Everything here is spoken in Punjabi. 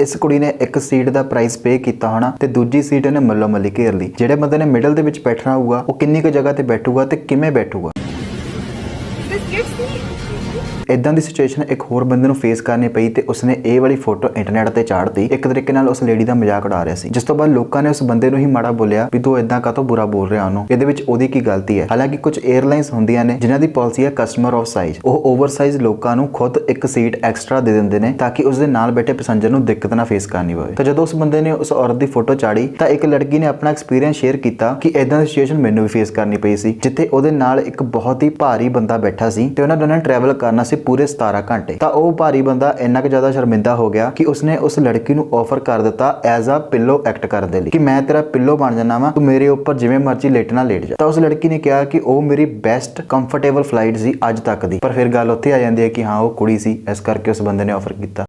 ਇਸ ਕੁੜੀ ਨੇ ਇੱਕ ਸੀਟ ਦਾ ਪ੍ਰਾਈਸ ਪੇ ਕੀਤਾ ਹੋਣਾ ਤੇ ਦੂਜੀ ਸੀਟ ਇਹਨੇ ਮੱਲੋ ਮੱਲੀ ਘੇਰ ਲਈ। ਜਿਹੜੇ ਬੰਦੇ ਨੇ ਮਿਡਲ ਦੇ ਵਿੱਚ ਬੈਠਣਾ ਹੋਊਗਾ, ਉਹ ਕਿੰਨੀ ਕੁ ਜਗ੍ਹਾ ਤੇ ਬੈਠੂਗਾ ਤੇ ਕਿਵੇਂ ਬੈਠੂਗਾ? ਇਦਾਂ ਦੀ ਸਿਚੁਏਸ਼ਨ ਇੱਕ ਹੋਰ ਬੰਦੇ ਨੂੰ ਫੇਸ ਕਰਨੀ ਪਈ ਤੇ ਉਸਨੇ ਇਹ ਵਾਲੀ ਫੋਟੋ ਇੰਟਰਨੈਟ ਤੇ ਚਾੜਤੀ। ਇੱਕ ਤਰੀਕੇ ਨਾਲ ਉਸ ਲੇਡੀ ਦਾ ਮਜ਼ਾਕ ਉਡਾ ਰਿਹਾ ਸੀ। ਜਿਸ ਤੋਂ ਬਾਅਦ ਲੋਕਾਂ ਨੇ ਉਸ ਬੰਦੇ ਨੂੰ ਹੀ ਮਾੜਾ ਬੋਲਿਆ ਵੀ ਤੂੰ ਇਦਾਂ ਕਾਹਤੋਂ ਬੁਰਾ ਬੋਲ ਰਿਹਾ ਉਹਨੂੰ? ਇਹਦੇ ਵਿੱਚ ਉਹਦੀ ਕੀ ਗਲਤੀ ਹੈ? ਹਾਲਾਂਕਿ ਕੁਝ 에ਅਰਲਾਈਨਸ ਹੁੰਦੀਆਂ ਨੇ ਜਿਨ੍ਹਾਂ ਦੀ ਪਾਲਿਸੀ ਹੈ ਕਸਟਮਰ ਆਫ ਸਾਈਜ਼ ਉਹ ਓਵਰਸਾਈਜ਼ ਲੋਕਾਂ ਨੂੰ ਖੁਦ ਇੱਕ ਸੀਟ ਐਕਸਟਰਾ ਦੇ ਦਿੰਦੇ ਨੇ ਤਾਂ ਕਿ ਉਸ ਦੇ ਨਾਲ ਬੈਠੇ ਪੈਸੇਂਜਰ ਨੂੰ ਦਿੱਕਤ ਨਾ ਫੇਸ ਕਰਨੀ ਪਵੇ। ਤਾਂ ਜਦੋਂ ਉਸ ਬੰਦੇ ਨੇ ਉਸ ਔਰਤ ਦੀ ਫੋਟੋ ਚਾੜੀ ਤਾਂ ਇੱਕ ਲੜਕੀ ਨੇ ਆਪਣਾ ਐਕਸਪੀਰੀਅੰਸ ਸ਼ੇਅਰ ਕੀਤਾ ਕਿ ਇਦਾਂ ਦੀ ਸਿਚੁਏਸ਼ਨ ਮੈਨੂੰ ਵੀ ਫੇਸ ਕਰਨੀ ਪਈ ਸੀ, ਜਿੱਥੇ ਉਹਦੇ ਨਾਲ ਇੱਕ ਬਹੁਤ ਹੀ ਭਾਰੀ ਬੰਦਾ ਬੈਠਾ ਸੀ ਤੇ ਉਹਨਾਂ ਦੋਨਾਂ ਨੇ ਟਰੈਵਲ ਕਰਨਾ ਸੀ ਪੂਰੇ 17 ਘੰਟੇ। ਤਾਂ ਉਹ ਭਾਰੀ ਬੰਦਾ ਇੰਨਾ ਕੁ ਜ਼ਿਆਦਾ ਸ਼ਰਮਿੰਦਾ ਹੋ ਗਿਆ ਕਿ ਉਸਨੇ ਉਸ ਲੜਕੀ ਨੂੰ ਆਫਰ ਕਰ ਦਿੱਤਾ ਐਜ਼ ਅ ਪਿੱਲੋ ਐਕਟ ਕਰਨ ਦੇ ਲਈ ਕਿ ਮੈਂ ਤੇਰਾ ਪਿੱਲੋ ਬਣ ਜਾਣਾ ਵਾ, ਤੂੰ ਮੇਰੇ ਉੱਪਰ ਜਿਵੇਂ ਮਰਜ਼ੀ ਲੇਟਣਾ ਲੇਟ ਜਾ। ਤਾਂ ਉਸ ਲੜਕੀ ਨੇ ਕਿਹਾ ਕਿ ਉਹ ਮੇਰੀ ਬੈਸਟ ਕੰਫਰਟੇਬਲ ਫਲਾਈਟ ਸੀ ਅੱਜ ਤੱਕ ਦੀ। ਪਰ ਫਿਰ ਗੱਲ ਉੱਥੇ ਆ ਜਾਂਦੀ ਹੈ ਕਿ ਹਾਂ, ਉਹ ਕੁੜੀ ਸੀ, ਇਸ ਕਰਕੇ ਉਸ ਬੰਦੇ ਨੇ ਆਫਰ ਕੀਤਾ।